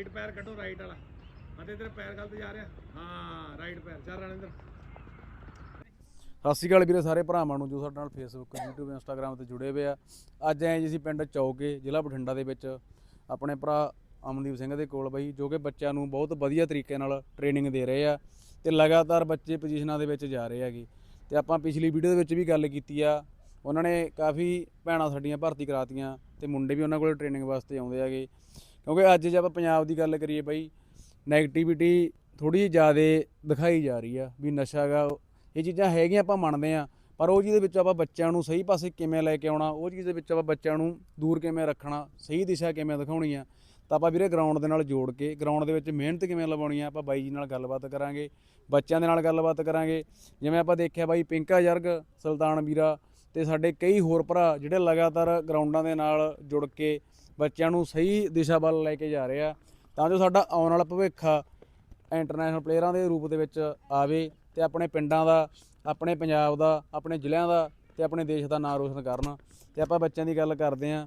Right ਪੈਰ ਕੱਢੋ right ਵਾਲਾ। ਅਤੇ ਤੇਰਾ ਪੈਰ ਗਲਤ ਜਾ ਰਿਹਾ। ਹਾਂ ਰਾਈਟ ਪੈਰ ਚੱਲ ਰਣਿੰਦਰ ਸਤਿ ਸ਼੍ਰੀ ਅਕਾਲ ਵੀਰੇ ਸਾਰੇ ਭਰਾਵਾਂ ਨੂੰ, ਜੋ ਸਾਡੇ ਨਾਲ ਫੇਸਬੁੱਕ YouTube, Instagram ਤੇ ਜੁੜੇ ਹੋਏ ਆ। ਅੱਜ ਐ ਜੀ ਅਸੀਂ ਪਿੰਡ ਚੌਕੇ, ਜ਼ਿਲ੍ਹਾ ਬਠਿੰਡਾ ਦੇ ਵਿੱਚ। ਆਪਣੇ ਭਰਾ ਅਮਨਦੀਪ ਸਿੰਘ ਦੇ ਕੋਲ ਬਈ, ਜੋ ਕਿ ਬੱਚਿਆਂ ਨੂੰ ਬਹੁਤ ਵਧੀਆ ਤਰੀਕੇ ਨਾਲ ਟ੍ਰੇਨਿੰਗ ਦੇ ਰਹੇ ਆ ਤੇ ਲਗਾਤਾਰ ਬੱਚੇ ਪੋਜੀਸ਼ਨਾਂ ਦੇ ਵਿੱਚ ਜਾ ਰਹੇ ਹੈਗੇ। ਤੇ ਆਪਾਂ ਪਿਛਲੀ ਵੀਡੀਓ ਦੇ ਵਿੱਚ ਵੀ ਗੱਲ ਕੀਤੀ ਆ। ਉਹਨਾਂ ਨੇ ਕਾਫੀ ਭੈਣਾਂ ਸਾਡੀਆਂ ਭਰਤੀ ਕਰਾਤੀਆਂ ਤੇ ਮੁੰਡੇ ਵੀ ਉਹਨਾਂ ਕੋਲ ਟ੍ਰੇਨਿੰਗ ਵਾਸਤੇ ਆਉਂਦੇ ਹੈਗੇ। ਕਿਉਂਕਿ ਅੱਜ ਜੇ ਆਪਾਂ ਪੰਜਾਬ ਦੀ ਗੱਲ ਕਰੀਏ ਬਈ ਨੈਗੇਟਿਵਿਟੀ ਥੋੜੀ ਜ਼ਿਆਦਾ ਦਿਖਾਈ ਜਾ ਰਹੀ ਆ ਵੀ ਨਸ਼ਾ ਗਾ, ਇਹ ਚੀਜ਼ਾਂ ਹੈਗੀਆਂ ਆਪਾਂ ਮੰਨਦੇ ਆ, ਪਰ ਉਹ ਚੀਜ਼ ਦੇ ਵਿੱਚ ਆਪਾਂ ਬੱਚਿਆਂ ਨੂੰ ਸਹੀ ਪਾਸੇ ਕਿਵੇਂ ਲੈ ਕੇ ਆਉਣਾ, ਉਹ ਚੀਜ਼ ਦੇ ਵਿੱਚ ਆਪਾਂ ਬੱਚਿਆਂ ਨੂੰ ਦੂਰ ਕਿਵੇਂ ਰੱਖਣਾ, ਸਹੀ ਦਿਸ਼ਾ ਕਿਵੇਂ ਦਿਖਾਉਣੀ ਆ, ਤਾਂ ਆਪਾਂ ਵੀਰੇ ਗਰਾਊਂਡ ਦੇ ਨਾਲ ਜੋੜ ਕੇ ਗਰਾਊਂਡ ਦੇ ਵਿੱਚ ਮਿਹਨਤ ਕਿਵੇਂ ਲਵਾਉਣੀ ਆ, ਆਪਾਂ ਬਾਈ ਜੀ ਨਾਲ ਗੱਲਬਾਤ ਕਰਾਂਗੇ, ਬੱਚਿਆਂ ਦੇ ਨਾਲ ਗੱਲਬਾਤ ਕਰਾਂਗੇ, ਜਿਵੇਂ ਆਪਾਂ ਦੇਖਿਆ ਬਾਈ ਪਿੰਕਾ ਜਰਗ, ਸੁਲਤਾਨ ਵੀਰਾ ਤੇ ਸਾਡੇ ਕਈ ਹੋਰ ਭਰਾ ਜਿਹੜੇ ਲਗਾਤਾਰ ਗਰਾਊਂਡਾਂ ਦੇ ਨਾਲ ਜੁੜ ਕੇ ਬੱਚਿਆਂ ਨੂੰ ਸਹੀ ਦਿਸ਼ਾ ਵੱਲ ਲੈ ਕੇ ਜਾ ਰਹੇ। ਆ ਤਾਂ ਜੋ ਸਾਡਾ ਆਉਣ ਵਾਲਾ ਭਵਿੱਖ ਇੰਟਰਨੈਸ਼ਨਲ ਪਲੇਅਰਾਂ ਦੇ ਰੂਪ ਦੇ ਵਿੱਚ ਆਵੇ ਤੇ ਆਪਣੇ ਪਿੰਡਾਂ ਦਾ ਆਪਣੇ ਪੰਜਾਬ ਦਾ ਆਪਣੇ ਜ਼ਿਲ੍ਹਿਆਂ ਦਾ ਤੇ ਆਪਣੇ ਦੇਸ਼ ਦਾ ਨਾਂ ਰੋਸ਼ਨ ਕਰਨ। ਤੇ ਆਪਾਂ ਬੱਚਿਆਂ ਦੀ ਗੱਲ ਕਰਦੇ ਆਂ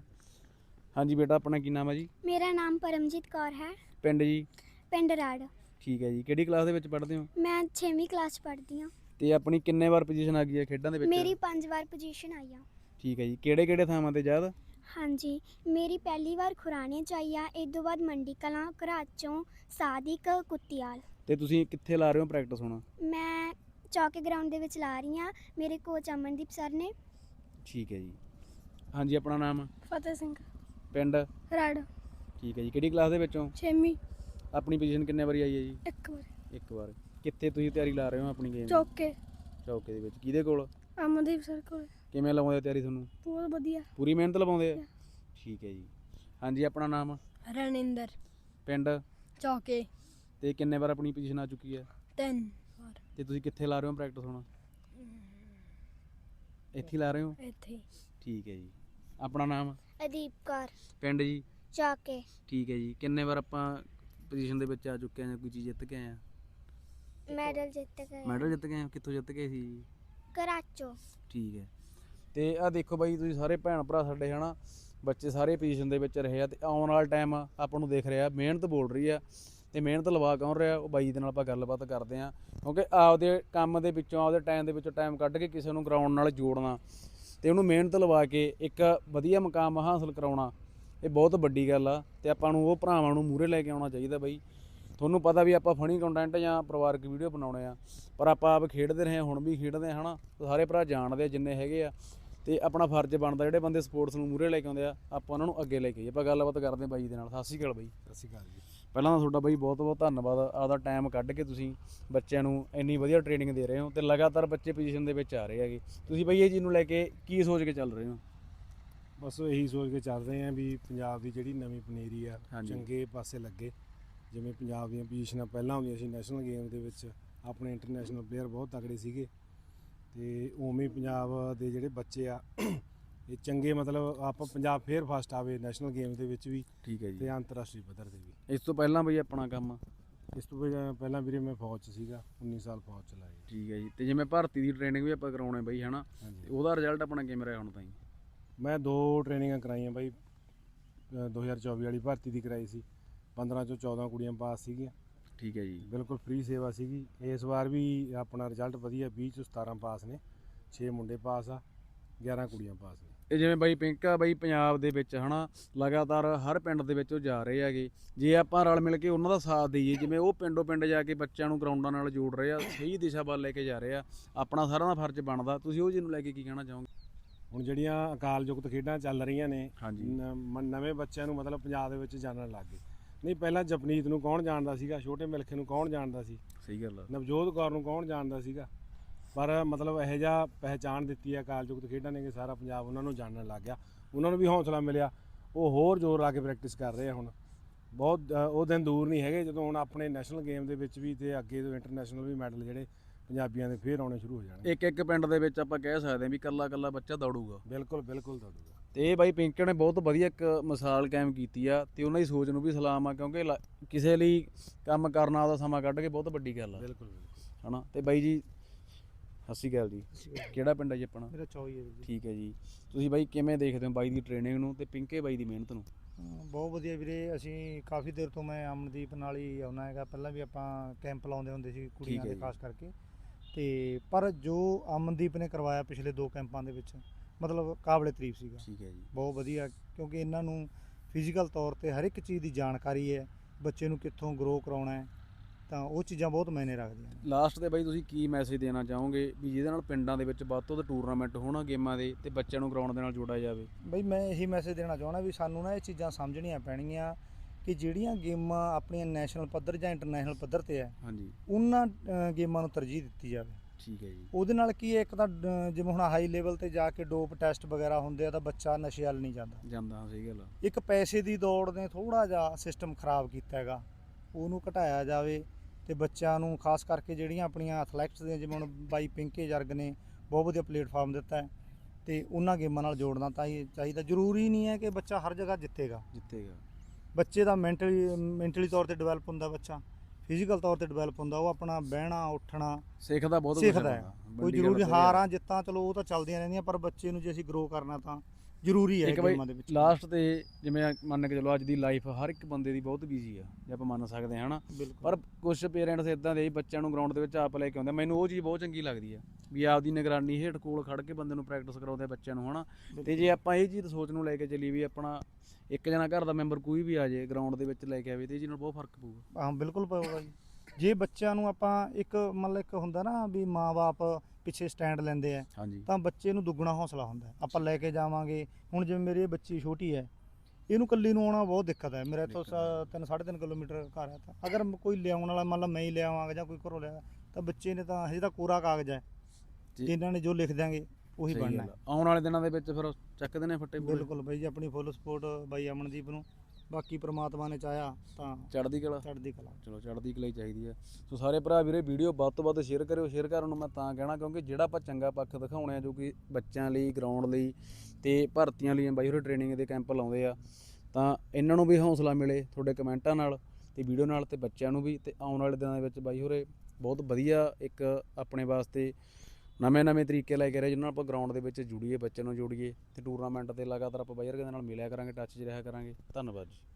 ਹਾਂਜੀ ਬੇਟਾ ਆਪਣਾ ਕੀ ਨਾਮ ਹੈ ਜੀ? ਮੇਰਾ ਨਾਮ ਪਰਮਜੀਤ ਕੌਰ ਹੈ। ਪਿੰਡ ਜੀ? ਪਿੰਡ ਰਾੜ। ਠੀਕ ਹੈ ਜੀ। ਕਿਹੜੀ ਕਲਾਸ ਦੇ ਵਿੱਚ ਪੜ੍ਹਦੇ ਹੋ? ਮੈਂ 6ਵੀਂ ਕਲਾਸ ਪੜ੍ਹਦੀ ਹਾਂ। ਤੇ ਆਪਣੀ ਕਿੰਨੇ ਵਾਰ ਪੋਜੀਸ਼ਨ ਆ ਗਈ ਹੈ ਖੇਡਾਂ ਦੇ ਵਿੱਚ? ਮੇਰੀ ਪੰਜ ਵਾਰ ਪੋਜੀਸ਼ਨ ਆਈ ਆ। ਠੀਕ ਹੈ ਜੀ। ਕਿਹੜੇ ਕਿਹੜੇ ਥਾਵਾਂ ਤੇ ਯਾਦ? ਹਾਂਜੀ ਮੇਰੀ ਪਹਿਲੀ ਵਾਰ ਖੁਰਾਣੇ ਚ ਆਈ ਆ ਇਸ ਤੋਂ ਬਾਅਦ ਮੰਡੀ ਕਲਾਂ ਘਰਾਚੋਂ ਸਾਦਿਕ ਕੁੱਤਿਆਲ। ਤੇ ਤੁਸੀਂ ਕਿੱਥੇ ਲਾ ਰਹੇ ਹੋ ਪ੍ਰੈਕਟਿਸ ਹੁਣ? ਮੈਂ ਚੌਕੇ ਗਰਾਊਂਡ ਦੇ ਵਿੱਚ ਲਾ ਰਹੀ ਆ ਮੇਰੇ ਕੋਚ ਅਮਨਦੀਪ ਸਰ ਨੇ। ਠੀਕ ਹੈ ਜੀ। ਹਾਂਜੀ ਆਪਣਾ ਨਾਮ? ਫਤਿਹ ਸਿੰਘ। ਪਿੰਡ? ਰਾੜ। ਠੀਕ ਹੈ ਜੀ ਕਿਹੜੀ ਕਲਾਸ ਦੇ ਵਿੱਚੋਂ? 6ਵੀਂ ਆਪਣੀ ਪੋਜੀਸ਼ਨ ਕਿੰਨੇ ਵਾਰੀ ਆਈ ਹੈ ਜੀ? ਇੱਕ ਵਾਰ। ਇੱਕ ਵਾਰ। ਕਿੱਥੇ ਤੁਸੀਂ ਤਿਆਰੀ ਲਾ ਰਹੇ ਹੋ ਆਪਣੀ ਗੇਮ ਚੌਕੇ। ਚੌਕੇ ਦੇ ਵਿੱਚ। ਕਿਹਦੇ ਕੋਲ? ਅਮਨਦੀਪ ਸਰ ਕੋਲ। ਕਿਵੇਂ ਲਾਉਂਦੇ ਆ ਤਿਆਰੀ ਤੁਹਾਨੂੰ? ਬਹੁਤ ਵਧੀਆ। ਪੂਰੀ ਮਿਹਨਤ ਲਵਾਉਂਦੇ ਆ? ਠੀਕ ਹੈ ਜੀ। ਹਾਂਜੀ ਆਪਣਾ ਨਾਮ? ਰਣਿੰਦਰ। ਪਿੰਡ? ਚੌਕੇ। ਤੇ ਕਿੰਨੇ ਵਾਰ ਆਪਣੀ ਪੋਜੀਸ਼ਨ ਆ ਚੁੱਕੀ ਹੈ? ਤਿੰਨ ਵਾਰ। ਤੇ ਤੁਸੀਂ ਕਿੱਥੇ ਲਾ ਰਹੇ ਹੋ ਪ੍ਰੈਕਟਿਸ ਹੁਣ? ਇੱਥੇ ਲਾ ਰਹੇ ਹੋ? ਇੱਥੇ ਠੀਕ ਹੈ ਜੀ। ਆਪਣਾ ਨਾਮ? ਅਦੀਪ ਕੌਰ। ਪਿੰਡ ਜੀ? ਚੌਕੇ। ਠੀਕ ਹੈ ਜੀ। ਕਿੰਨੇ ਵਾਰ ਆਪਾਂ ਪੋਜੀਸ਼ਨ ਦੇ ਵਿੱਚ ਆ ਚੁੱਕੇ ਆ ਜਾਂ ਕੋਈ ਚੀਜ਼ ਜਿੱਤ ਕੇ ਆਏ ਆ ਮੈਡਲ ਜਿੱਤ ਗਏ ਮੈਡਲ ਜਿੱਤ ਕੇ ਆਏ ਹੋ? ਕਿੱਥੋਂ ਜਿੱਤ ਗਏ ਸੀ ਜੀ? ਕਰਾਚੋ। ਠੀਕ ਹੈ। ਤੇ ਆ ਦੇਖੋ ਬਾਈ ਤੁਸੀਂ ਸਾਰੇ ਭੈਣ ਭਰਾ ਸਾਡੇ ਹਨਾ ਬੱਚੇ ਸਾਰੇ ਪੋਜੀਸ਼ਨ ਦੇ ਵਿੱਚ ਰਹੇ ਆ ਤੇ ਆਉਣ ਵਾਲਾ ਟਾਈਮ ਆਪਾਂ ਨੂੰ ਦੇਖ ਰਿਹਾ ਮਿਹਨਤ ਬੋਲ ਰਹੀ ਆ ਤੇ ਮਿਹਨਤ ਲਵਾ ਕੌਣ ਰਿਹਾ ਉਹ ਬਾਈ ਦੇ ਨਾਲ ਆਪਾਂ ਗੱਲਬਾਤ ਕਰਦੇ ਆ। ਕਿਉਂਕਿ ਆਪਦੇ ਕੰਮ ਦੇ ਵਿੱਚੋਂ ਆਪਦੇ ਟਾਈਮ ਦੇ ਵਿੱਚੋਂ ਟਾਈਮ ਕੱਢ ਕੇ ਕਿਸੇ ਨੂੰ ਗਰਾਊਂਡ ਨਾਲ ਜੋੜਨਾ ਤੇ ਉਹਨੂੰ ਮਿਹਨਤ ਲਵਾ ਕੇ ਇੱਕ ਵਧੀਆ ਮੁਕਾਮ ਹਾਸਲ ਕਰਾਉਣਾ ਇਹ ਬਹੁਤ ਵੱਡੀ ਗੱਲ ਆ ਤੇ ਆਪਾਂ ਨੂੰ ਉਹ ਭਰਾਵਾਂ ਨੂੰ ਮੂਹਰੇ ਲੈ ਕੇ ਆਉਣਾ ਚਾਹੀਦਾ ਬਾਈ। ਤੁਹਾਨੂੰ ਪਤਾ ਵੀ ਆਪਾਂ ਫਨੀ ਕੰਟੈਂਟ ਜਾਂ ਪਰਿਵਾਰਕ ਵੀਡੀਓ ਬਣਾਉਣੇ ਆ ਪਰ ਆਪਾਂ ਆਪ ਖੇਡਦੇ ਰਹੇ ਹਾਂ, ਹੁਣ ਵੀ ਖੇਡਦੇ ਹਾਂ ਹਨਾ ਸਾਰੇ ਭਰਾ ਜਾਣਦੇ ਆ ਜਿੰਨੇ ਹੈਗੇ ਆ। ਤੇ ਆਪਣਾ ਫਰਜ਼ ਬਣਦਾ ਜਿਹੜੇ ਬੰਦੇ ਸਪੋਰਟਸ ਨੂੰ ਮੂਹਰੇ ਲੈ ਕੇ ਆਉਂਦੇ ਆ ਆਪਾਂ ਉਹਨਾਂ ਨੂੰ ਅੱਗੇ ਲੈ ਕੇ ਆਈਏ। ਆਪਾਂ ਗੱਲਬਾਤ ਕਰਦੇ ਹਾਂ ਬਾਈ ਦੇ ਨਾਲ। ਸਤਿ ਸ਼੍ਰੀ ਅਕਾਲ ਬਾਈ। ਸਤਿ ਸ਼੍ਰੀ ਅਕਾਲ ਜੀ। ਪਹਿਲਾਂ ਤਾਂ ਤੁਹਾਡਾ ਬਾਈ ਬਹੁਤ ਬਹੁਤ ਧੰਨਵਾਦ। ਆਪਦਾ ਟਾਈਮ ਕੱਢ ਕੇ ਤੁਸੀਂ ਬੱਚਿਆਂ ਨੂੰ ਇੰਨੀ ਵਧੀਆ ਟ੍ਰੇਨਿੰਗ ਦੇ ਰਹੇ ਹੋ ਤੇ ਲਗਾਤਾਰ ਬੱਚੇ ਪੋਜੀਸ਼ਨ ਦੇ ਵਿੱਚ ਆ ਰਹੇ ਹੈਗੇ। ਤੁਸੀਂ ਬਾਈ ਇਹ ਚੀਜ਼ ਨੂੰ ਲੈ ਕੇ ਕੀ ਸੋਚ ਕੇ ਚੱਲ ਰਹੇ ਹੋ? ਬਸ ਇਹੀ ਸੋਚ ਕੇ ਚੱਲ ਰਹੇ ਆਂ ਵੀ ਪੰਜਾਬ ਦੀ ਜਿਹੜੀ ਨਵੀਂ ਪਨੀਰੀ ਆ। ਚੰਗੇ ਪਾਸੇ ਲੱਗੇ। ਜਿਵੇਂ ਪੰਜਾਬ ਦੀਆਂ ਪੋਜੀਸ਼ਨਾਂ ਪਹਿਲਾਂ ਹੁੰਦੀਆਂ ਸੀ ਨੈਸ਼ਨਲ ਗੇਮ ਦੇ ਵਿੱਚ ਆਪਣੇ ਇੰਟਰਨੈਸ਼ਨਲ ਪਲੇਅਰ ਬਹੁਤ ਤਕੜੇ ਸੀਗੇ। ਤੇ ਉਵੇਂ ਪੰਜਾਬ ਦੇ ਜਿਹੜੇ ਬੱਚੇ ਆ ਇਹ ਚੰਗੇ ਮਤਲਬ ਆਪਾਂ ਪੰਜਾਬ ਫੇਰ ਫਸਟ ਆਵੇ ਨੈਸ਼ਨਲ ਗੇਮ ਦੇ ਵਿੱਚ ਵੀ ਠੀਕ ਹੈ ਜੀ। ਤੇ ਅੰਤਰਰਾਸ਼ਟਰੀ ਪੱਧਰ ਤੇ ਵੀ। ਇਸ ਤੋਂ ਪਹਿਲਾਂ ਬਈ ਆਪਣਾ ਕੰਮ? ਇਸ ਤੋਂ ਪਹਿਲਾਂ- ਪਹਿਲਾਂ ਵੀਰੇ ਮੈਂ ਫੌਜ 'ਚ ਸੀਗਾ 19 ਸਾਲ ਫੌਜ ਚ ਲਾਈ ਠੀਕ ਹੈ ਜੀ ਤੇ ਜਿਵੇਂ ਭਰਤੀ ਦੀ ਟ੍ਰੇਨਿੰਗ ਵੀ ਆਪਾਂ ਕਰਾਉਣੇ ਬਈ ਹਨਾ? ਤੇ ਉਹਦਾ ਰਿਜ਼ਲਟ ਆਪਣਾ ਕਿਵੇਂ ਰਿਹਾ ਹੁਣ ਤਾਈਂ? ਮੈਂ ਦੋ ਟ੍ਰੇਨਿੰਗਾਂ ਕਰਾਈਆਂ ਬਾਈ ਅ, 2024 ਵਾਲੀ ਭਰਤੀ ਦੀ ਕਰਾਈ ਸੀ। 15 ਚੋਂ 14 ਕੁੜੀਆਂ ਪਾਸ ਸੀਗੀਆਂ। ਠੀਕ ਹੈ ਜੀ। ਬਿਲਕੁਲ ਫ੍ਰੀ ਸੇਵਾ ਸੀਗੀ। ਇਸ ਵਾਰ ਵੀ ਆਪਣਾ ਰਿਜ਼ਲਟ ਵਧੀਆ 20 ਚੋਂ 17 ਪਾਸ ਨੇ। 6 ਮੁੰਡੇ ਪਾਸ ਆ 11 ਕੁੜੀਆਂ ਪਾਸ ਨੇ। ਇਹ ਜਿਵੇਂ ਬਾਈ ਪਿੰਕਾ ਬਾਈ ਪੰਜਾਬ ਦੇ ਵਿੱਚ ਹਨਾ ਲਗਾਤਾਰ ਹਰ ਪਿੰਡ ਦੇ ਵਿੱਚ ਉਹ ਜਾ ਰਹੇ ਹੈਗੇ। ਜੇ ਆਪਾਂ ਰਲ ਮਿਲ ਕੇ ਉਹਨਾਂ ਦਾ ਸਾਥ ਦਈਏ ਜਿਵੇਂ ਉਹ ਪਿੰਡੋਂ ਪਿੰਡ ਜਾ ਕੇ ਬੱਚਿਆਂ ਨੂੰ ਗਰਾਊਂਡਾਂ ਨਾਲ ਜੋੜ ਰਹੇ ਆ ਸਹੀ ਦਿਸ਼ਾ ਵੱਲ ਲੈ ਕੇ ਜਾ ਰਹੇ ਆ ਆਪਣਾ ਸਾਰਿਆਂ ਦਾ ਫਰਜ਼ ਬਣਦਾ। ਤੁਸੀਂ ਉਹ ਚੀਜ਼ ਨੂੰ ਲੈ ਕੇ ਕੀ ਕਹਿਣਾ ਚਾਹੋਗੇ? ਹੁਣ ਜਿਹੜੀਆਂ ਅਕਾਲ ਯੁਕਤ ਖੇਡਾਂ ਚੱਲ ਰਹੀਆਂ ਨੇ ਨਵੇਂ ਬੱਚਿਆਂ ਨੂੰ ਮਤਲਬ ਪੰਜਾਬ ਦੇ ਵਿੱਚ ਜਾਣਨ ਲੱਗ ਗਏ। ਨਹੀਂ ਪਹਿਲਾਂ ਜਪਨੀਤ ਨੂੰ ਕੌਣ ਜਾਣਦਾ ਸੀਗਾ? ਛੋਟੇ ਮਿਲਖੇ ਨੂੰ ਕੌਣ ਜਾਣਦਾ ਸੀ? ਸਹੀ ਗੱਲ ਆ। ਨਵਜੋਤ ਕੌਰ ਨੂੰ ਕੌਣ ਜਾਣਦਾ ਸੀਗਾ? ਪਰ ਮਤਲਬ ਇਹੋ ਜਿਹਾ ਪਹਿਚਾਣ ਦਿੱਤੀ ਹੈ ਅਕਾਲ ਯੁਕਤ ਖੇਡਾਂ ਨੇ ਕਿ ਸਾਰਾ ਪੰਜਾਬ ਉਹਨਾਂ ਨੂੰ ਜਾਣਨ ਲੱਗ ਗਿਆ। ਉਹਨਾਂ ਨੂੰ ਵੀ ਹੌਸਲਾ ਮਿਲਿਆ। ਉਹ ਹੋਰ ਜ਼ੋਰ ਲਾ ਕੇ ਪ੍ਰੈਕਟਿਸ ਕਰ ਰਹੇ ਆ ਹੁਣ। ਬਹੁਤ ਉਹ ਦਿਨ ਦੂਰ ਨਹੀਂ ਹੈਗੇ ਜਦੋਂ ਹੁਣ ਆਪਣੇ ਨੈਸ਼ਨਲ ਗੇਮ ਦੇ ਵਿੱਚ ਵੀ ਤੇ ਅੱਗੇ ਤੋਂ ਇੰਟਰਨੈਸ਼ਨਲ ਵੀ ਮੈਡਲ ਜਿਹੜੇ ਪੰਜਾਬੀਆਂ ਦੇ ਫੇਰ ਆਉਣੇ ਸ਼ੁਰੂ ਹੋ ਜਾਣਗੇ। ਇੱਕ ਇੱਕ ਪਿੰਡ ਦੇ ਵਿੱਚ ਆਪਾਂ ਕਹਿ ਸਕਦੇ ਹਾਂ ਵੀ ਕੱਲਾ ਕੱਲਾ ਬੱਚਾ ਦੌੜੂਗਾ। ਬਿਲਕੁਲ ਬਿਲਕੁਲ ਦੌੜੂਗਾ। ਤੇ ਇਹ ਬਾਈ ਪਿੰਕੇ ਨੇ ਬਹੁਤ ਵਧੀਆ ਇੱਕ ਮਿਸਾਲ ਕਾਇਮ ਕੀਤੀ ਆ ਤੇ ਉਹਨਾਂ ਦੀ ਸੋਚ ਨੂੰ ਵੀ ਸਲਾਮ ਆ ਕਿਉਂਕਿ ਲ- ਕਿਸੇ ਲਈ ਕੰਮ ਕਰਨਾ ਉਹਦਾ ਸਮਾਂ ਕੱਢ ਕੇ ਬਹੁਤ ਵੱਡੀ ਗੱਲ ਆ। ਬਿਲਕੁਲ ਹਨਾ? ਤੇ ਬਾਈ ਜੀ ਸਤਿ ਸ਼੍ਰੀ ਅਕਾਲ ਜੀ। ਕਿਹੜਾ ਪਿੰਡ ਹੈ ਜੀ ਆਪਣਾ? ਮੇਰਾ 24 ਹੈ ਜੀ। ਠੀਕ ਹੈ ਜੀ। ਤੁਸੀਂ ਬਾਈ ਕਿਵੇਂ ਦੇਖਦੇ ਹੋ ਬਾਈ ਦੀ ਟ੍ਰੇਨਿੰਗ ਨੂੰ ਤੇ ਪਿੰਕੇ ਬਾਈ ਦੀ ਮਿਹਨਤ ਨੂੰ? ਅਮ ਬਹੁਤ ਵਧੀਆ ਵੀਰੇ। ਅਸੀਂ ਕਾਫੀ ਦੇਰ ਤੋਂ ਮੈਂ ਅਮਨਦੀਪ ਨਾਲ ਹੀ ਆਉਣਾ ਹੈਗਾ। ਪਹਿਲਾਂ ਵੀ ਆਪਾਂ ਕੈਂਪ ਲਾਉਂਦੇ ਹੁੰਦੇ ਸੀ ਕੁੜੀਆਂ ਹੈ ਦੇ ਜੀ। ਖਾਸ ਕਰਕੇ। ਤੇ ਪਰ ਜੋ ਅਮਨਦੀਪ ਨੇ ਕਰਵਾਇਆ ਪਿਛਲੇ ਦੋ ਕੈਂਪਾਂ ਦੇ ਵਿੱਚ ਮਤਲਬ ਕਾਬਲੇ ਤਾਰੀਫ ਸੀਗਾ। ਠੀਕ ਹੈ ਜੀ। ਬਹੁਤ ਵਧੀਆ ਕਿਉਂਕਿ ਇਹਨਾਂ ਨੂੰ ਫਿਜ਼ੀਕਲ ਤੌਰ ਤੇ ਹਰ ਇੱਕ ਚੀਜ਼ ਦੀ ਜਾਣਕਾਰੀ ਹੈ ਬੱਚੇ ਨੂੰ ਕਿੱਥੋਂ ਗਰੋ ਕਰਾਉਣਾ ਹੈ ਤਾਂ ਉਹ ਚੀਜ਼ਾਂ ਬਹੁਤ ਮਾਇਨੇ ਰੱਖਦੀਆਂ ਨੇ। ਲਾਸਟ ਤੇ ਬਾਈ ਤੁਸੀਂ ਕੀ ਮੈਸੇਜ ਦੇਣਾ ਚਾਹੋਗੇ ਵੀ ਜਿਹਦੇ ਨਾਲ ਪਿੰਡਾਂ ਦੇ ਵਿੱਚ ਵੱਧ ਤੋਂ ਵੱਧ ਟੂਰਨਾਮੈਂਟ ਹੋਣ ਗੇਮਾਂ ਦੇ ਤੇ ਬੱਚਿਆਂ ਨੂੰ ਗਰਾਊਂਡ ਦੇ ਨਾਲ ਜੋੜਿਆ ਜਾਵੇ? ਬਈ ਮੈਂ ਇਹੀ ਮੈਸੇਜ ਦੇਣਾ ਚਾਹੁੰਦਾ ਵੀ ਸਾਨੂੰ ਨਾ ਇਹ ਚੀਜ਼ਾਂ ਸਮਝਣੀਆਂ ਪੈਣਗੀਆਂ ਕਿ ਜਿਹੜੀਆਂ ਗੇਮਾਂ ਆਪਣੀਆਂ ਨੈਸ਼ਨਲ ਪੱਧਰ ਜਾਂ ਇੰਟਰਨੈਸ਼ਨਲ ਪੱਧਰ ਤੇ ਹੈ ਹਾਂਜੀ। ਉਹਨਾਂ ਗੇਮਾਂ ਨੂੰ ਤਰਜੀਹ ਦਿੱਤੀ ਜਾਵੇ। ਠੀਕ ਹੈ ਜੀ। ਉਹਦੇ ਨਾਲ ਕੀ ਹੈ ਇੱਕ ਤਾਂ ਅ, ਜਿਵੇਂ ਹੁਣ ਹਾਈ ਲੈਵਲ ਤੇ ਜਾ ਕੇ ਡੋਪ ਟੈਸਟ ਵਗੈਰਾ ਹੁੰਦੇ ਆ ਤਾਂ ਬੱਚਾ ਨਸ਼ੇ ਵੱਲ ਨਹੀਂ ਜਾਂਦਾ। ਜਾਂਦਾ ਹਾਂ, ਸਹੀ ਗੱਲ ਆ। ਇੱਕ ਪੈਸੇ ਦੀ ਦੌੜ ਨੇ ਥੋੜਾ ਜਿਹਾ ਸਿਸਟਮ ਖਰਾਬ ਕੀਤਾ ਹੈਗਾ ਉਹਨੂੰ ਘਟਾਇਆ ਜਾਵੇ ਤੇ ਬੱਚਿਆਂ ਨੂੰ ਖਾਸ ਕਰਕੇ ਜਿਹੜੀਆਂ ਆਪਣੀਆਂ ਐਥਲੈਟਿਕਸ ਦੀਆਂ ਜਿਵੇਂ ਹੁਣ ਬਾਈ ਪਿੰਕੇ ਜਰਗ ਨੇ ਬਹੁਤ ਵਧੀਆ ਪਲੇਟਫਾਰਮ ਦਿੱਤਾ ਹੈ ਤੇ ਉਹਨਾਂ ਗੇਮਾਂ ਨਾਲ ਜੋੜਨਾ ਤਾਂ ਹੀ ਚਾਹੀਦਾ। ਜ਼ਰੂਰੀ ਨਹੀਂ ਹੈ ਕਿ ਬੱਚਾ ਹਰ ਜਗ੍ਹਾ ਜਿੱਤੇਗਾ। ਜਿੱਤੇਗਾ। ਬੱਚੇ ਦਾ ਮੈਂਟਲੀ ਮੈਂਟਲੀ ਤੌਰ ਤੇ ਡਿਵੈਲਪ ਹੁੰਦਾ ਬੱਚਾ। ਫਿਜ਼ੀਕਲ ਤੌਰ ਤੇ ਡਿਵੈਲਪ ਹੁੰਦਾ ਉਹ ਆਪਣਾ ਬਹਿਣਾ ਉੱਠਣਾ ਸਿੱਖਦਾ ਬਹੁਤ ਕੁਛ ਸਿੱਖਦਾ ਹੈ। ਕੋਈ ਜ਼ਰੂਰੀ। ਹਾਰਾਂ ਜਿੱਤਾਂ ਚਲੋ ਉਹ ਤਾਂ ਚੱਲਦੀਆਂ ਰਹਿੰਦੀਆਂ ਪਰ ਬੱਚੇ ਨੂੰ ਜੇ ਅਸੀਂ ਗਰੋ ਕਰਨਾ ਤਾਂ ਜ਼ਰੂਰੀ ਹੈ ਇੱਕ ਗੇਮਾਂ ਦੇ ਵਿੱਚ। ਲਾਸਟ ਤੇ ਜਿਵੇਂ ਮੰਨ ਕੇ ਚਲੋ ਅੱਜ ਦੀ ਲਾਈਫ ਹਰ ਇੱਕ ਬੰਦੇ ਦੀ ਬਹੁਤ ਬਿਜ਼ੀ ਆ ਜੇ ਆਪਾਂ ਮੰਨ ਸਕਦੇ ਹਾਂ ਹਨਾ? ਬਿਲਕੁਲ। ਪਰ ਕੁਝ ਪੇਰੈਂਟਸ ਇਦਾਂ ਦੇ ਬੱਚਿਆਂ ਨੂੰ ਗਰਾਊਂਡ ਦੇ ਵਿੱਚ ਆਪ ਲੈ ਕੇ ਆਉਂਦੇ ਮੈਨੂੰ ਉਹ ਚੀਜ਼ ਬਹੁਤ ਚੰਗੀ ਲੱਗਦੀ ਆ ਵੀ ਆਪਦੀ ਨਿਗਰਾਨੀ ਹੇਠ ਕੋਲ ਖੜ ਕੇ ਬੰਦੇ ਨੂੰ ਪ੍ਰੈਕਟਿਸ ਕਰਾਉਂਦੇ ਆ ਬੱਚਿਆਂ ਨੂੰ ਹਨਾ? ਤੇ ਜੇ ਆਪਾਂ ਇਹ ਚੀਜ਼ ਸੋਚ ਨੂੰ ਲੈ ਕੇ ਚੱਲੀ ਵੀ ਆਪਣਾ ਇੱਕ ਜਣਾ ਘਰ ਦਾ ਮੈਂਬਰ ਕੋਈ ਵੀ ਆ ਜੇ ਗਰਾਊਂਡ ਦੇ ਵਿੱਚ ਲੈ ਕੇ ਆਵੇ ਤੇ ਇਹ ਚੀਜ਼ ਨਾਲ ਬਹੁਤ ਫ਼ਰਕ ਪਊਗਾ। ਹਾਂ ਬਿਲਕੁਲ ਪਊਗਾ ਜੀ। ਜੇ ਬੱਚਿਆਂ ਨੂੰ ਆਪਾਂ ਇੱਕ ਮਤਲਬ ਇੱਕ ਹੁੰਦਾ ਨਾ ਵੀ ਮਾਪੇ ਪਿੱਛੇ ਸਟੈਂਡ ਲੈਂਦੇ ਆ ਹਾਂਜੀ। ਤਾਂ ਬੱਚੇ ਨੂੰ ਦੁੱਗਣਾ ਹੌਸਲਾ ਹੁੰਦਾ। ਆਪਾਂ ਲੈ ਕੇ ਜਾਵਾਂਗੇ ਹੁਣ ਜਿਵੇਂ ਮੇਰੀ ਇਹ ਬੱਚੀ ਛੋਟੀ ਹੈ ਇਹਨੂੰ ਕੱਲੀ ਨੂੰ ਆਉਣਾ ਬਹੁਤ ਦਿੱਕਤ ਹੈ। ਮੇਰੇ ਇੱਥੋਂ ਦਿੱਕਤ 3 3.5 ਕਿਲੋਮੀਟਰ ਘਰ ਹੈ ਤਾਂ। ਅਗਰ ਕੋਈ ਲਿਆਉਣ ਵਾਲਾ ਮੰਨ ਲਾ ਮੈਂ ਹੀ ਲਿਆਵਾਂਗਾ ਜਾਂ ਕੋਈ ਘਰੋਂ ਲਿਆ ਤਾਂ ਬੱਚੇ ਨੇ ਤਾਂ ਹਜੇ ਤਾਂ ਕੋਰਾ ਕਾਗਜ਼ ਹੈ। ਇਹਨਾਂ ਨੇ ਜੋ ਲਿਖ ਦਿਆਂਗੇ ਉਹੀ ਬਣਨਾ ਹੈ। ਆਉਣ ਵਾਲੇ ਦਿਨਾਂ ਦੇ ਵਿੱਚ ਫਿਰ ਚੱਕਦੇ ਨੇ ਫੱਟੇ ਪੂਰੇ ਬਿਲਕੁਲ ਬਾਈ ਜੀ ਆਪਣੀ ਫੁੱਲ ਸਪੋਰਟ ਬਾਈ ਅਮਨਦੀਪ ਨੂੰ। ਬਾਕੀ ਪ੍ਰਮਾਤਮਾ ਨੇ ਚਾਹਿਆ ਤਾਂ ਚੜ੍ਹਦੀ ਕਲਾ। ਚੜ੍ਹਦੀ ਕਲਾ। ਚਲੋ ਚੜ੍ਹਦੀ ਕਲਾ ਹੀ ਚਾਹੀਦੀ ਹੈ ਸੋ ਸਾਰੇ ਭਰਾ ਵੀਰੇ ਵੀਡੀਓ ਵੱਧ ਤੋਂ ਵੱਧ ਸ਼ੇਅਰ ਕਰਿਓ। ਸ਼ੇਅਰ ਕਰਨ ਨੂੰ ਮੈਂ ਤਾਂ ਕਹਿਣਾ ਕਿਉਂਕਿ ਜਿਹੜਾ ਆਪਾਂ ਚੰਗਾ ਪੱਖ ਦਿਖਾਉਣੇ ਆ ਜੋ ਕਿ ਬੱਚਿਆਂ ਲਈ ਗਰਾਊਂਡ ਲਈ ਤੇ ਭਰਤੀਆਂ ਲਈ ਬਾਈ ਹੋਰੇ ਟ੍ਰੇਨਿੰਗ ਦੇ ਕੈਂਪ ਲਾਉਂਦੇ ਆ ਤਾਂ ਇਹਨਾਂ ਨੂੰ ਵੀ ਹੌਸਲਾ ਮਿਲੇ ਤੁਹਾਡੇ ਕਮੈਂਟਾਂ ਨਾਲ ਤੇ ਵੀਡੀਓ ਨਾਲ ਤੇ ਬੱਚਿਆਂ ਨੂੰ ਵੀ ਤੇ ਆਉਣ ਵਾਲੇ ਦਿਨਾਂ ਦੇ ਵਿੱਚ ਬਾਈ ਹੋਰੇ ਬਹੁਤ ਵਧੀਆ ਇੱਕ ਆਪਣੇ ਵਾਸਤੇ ਨਵੇਂ ਨਵੇਂ ਤਰੀਕੇ ਲੈ ਕੇ ਰਹੇ, ਜਿਹਨਾਂ ਨਾਲ ਆਪਾਂ ਗਰਾਊਂਡ ਦੇ ਵਿੱਚ ਜੁੜੀਏ ਬੱਚਿਆਂ ਨੂੰ ਜੋੜੀਏ ਤੇ ਟੂਰਨਾਮੈਂਟ ਤੇ ਲਗਾਤਾਰ ਆਪਾਂ ਬਾਈ ਹੋਰਾਂ ਦੇ ਨਾਲ ਮਿਲਿਆ ਕਰਾਂਗੇ ਟੱਚ 'ਚ ਰਿਹਾ ਕਰਾਂਗੇ। ਧੰਨਵਾਦ ਜੀ।